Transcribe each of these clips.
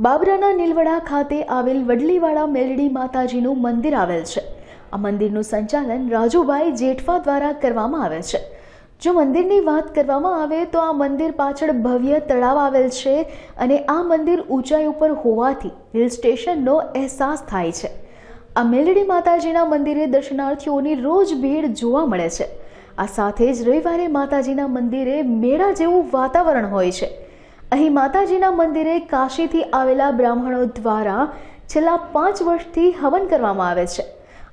બાબરાના નીલવડા ખાતે આવેલ વડલીવાળા મેલડી માતાજીનું મંદિર આવેલ છે. આ મંદિરનું સંચાલન રાજુભાઈ જેઠવા દ્વારા કરવામાં આવે છે. જો મંદિરની વાત કરવામાં આવે તો આ મંદિર પાછળ ભવ્ય તળાવ આવેલ છે અને આ મંદિર ઊંચાઈ ઉપર હોવાથી હિલ સ્ટેશનનો અહેસાસ થાય છે. આ મેલડી માતાજીના મંદિરે દર્શનાર્થીઓની રોજ ભીડ જોવા મળે છે. આ સાથે જ રવિવારે માતાજીના મંદિરે મેળા જેવું વાતાવરણ હોય છે. અહીં માતાજીના મંદિરે કાશીથી આવેલા બ્રાહ્મણો દ્વારા છેલ્લા પાંચ વર્ષથી હવન કરવામાં આવે છે.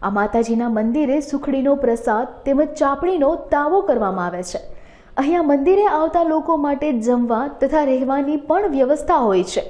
આ માતાજીના મંદિરે સુખડીનો પ્રસાદ તેમજ ચાપડીનો તાવો કરવામાં આવે છે. અહીંયા મંદિરે આવતા લોકો માટે જમવા તથા રહેવાની પણ વ્યવસ્થા હોય છે.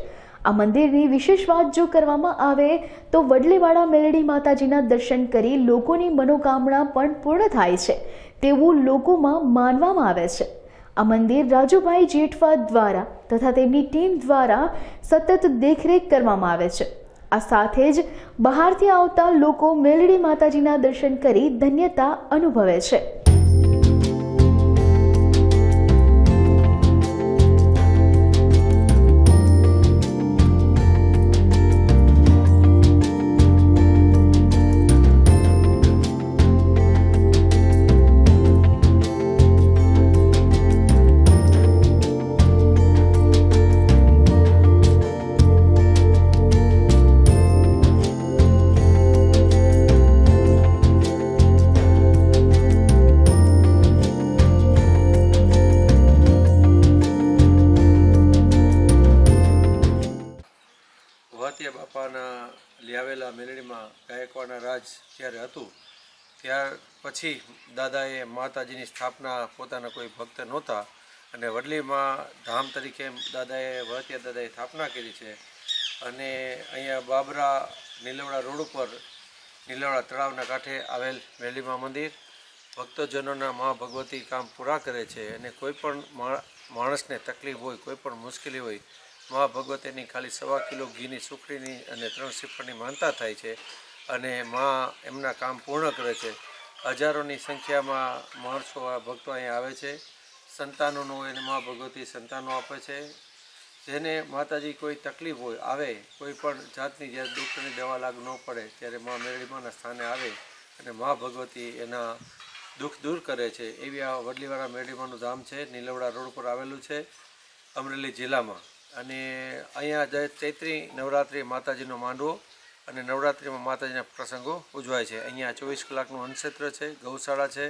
આ મંદિરની વિશેષ વાત જો કરવામાં આવે તો વડલીવાળા મેલડી માતાજીના દર્શન કરી લોકોની મનોકામના પણ પૂર્ણ થાય છે. તેવું લોકોમાં માનવામાં આવે છે. આ મંદિર રાજુભાઈ જેઠવા દ્વારા તથા તેમની ટીમ દ્વારા સતત દેખરેખ કરવામાં આવે છે. આ સાથે જ બહારથી આવતા લોકો મેલડી માતાજીના દર્શન કરી ધન્યતા અનુભવે છે. વહતિયા બાપાના લાવેલા મેલડીમાં ગાયકવાડના રાજ જ્યારે હતું, ત્યાર પછી દાદાએ માતાજીની સ્થાપના પોતાના કોઈ ભક્ત નહોતા અને વડલીમાં ધામ તરીકે દાદાએ વહતિયા દાદાએ સ્થાપના કરી છે. અને અહીંયા બાબરા નીલવડા રોડ ઉપર, નીલવડા તળાવના કાંઠે આવેલ વેલીમાં મંદિર, ભક્તજનોના મા ભગવતી કામ પૂરા કરે છે. અને કોઈ પણ માણસને તકલીફ હોય, કોઈ પણ મુશ્કેલી હોય મા ભગવતીની ખાલી સવા કિલો ઘીની સુખડીની અને ત્રણ શ્રીફળની માનતા થાય છે અને મા એમના કામ પૂર્ણ કરે છે. હજારોની સંખ્યામાં માણસો ભક્તો અહીંયા આવે છે. સંતાનોનું એને મા ભગવતી સંતાનો આપે છે. જેને માતાજી કોઈ તકલીફ હોય, આવે, કોઈ પણ જાતની જ્યારે ડૉક્ટરની દવા લાગ ન પડે ત્યારે મા મેરડીમાના સ્થાને આવે અને મા ભગવતી એના દુઃખ દૂર કરે છે. એવી આ વડલીવાળા મેરડીમાનું ધામ છે, નીલવડા રોડ પર આવેલું છે, અમરેલી જિલ્લામાં. અને અહીંયા ચૈત્રી નવરાત્રિ માતાજીનો માંડવો અને નવરાત્રિમાં માતાજીના પ્રસંગો ઉજવાય છે. અહીંયા ચોવીસ કલાકનું અન્નક્ષેત્ર છે, ગૌશાળા છે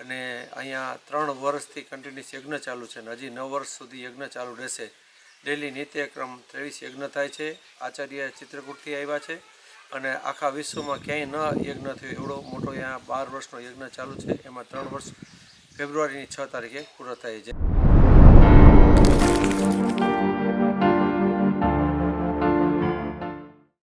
અને અહીંયા ત્રણ વર્ષથી કન્ટિન્યુઅસ યજ્ઞ ચાલુ છે અને હજી નવ વર્ષ સુધી યજ્ઞ ચાલુ રહેશે. ડેલી નિત્યક્રમ ત્રેવીસ યજ્ઞ થાય છે, આચાર્ય ચિત્રકૂટથી આવ્યા છે અને આખા વિશ્વમાં ક્યાંય ન યજ્ઞ થયો, એવડો મોટો અહીંયા બાર વર્ષનો યજ્ઞ ચાલુ છે. એમાં ત્રણ વર્ષ ફેબ્રુઆરીની છ તારીખે પૂરો થાય છે.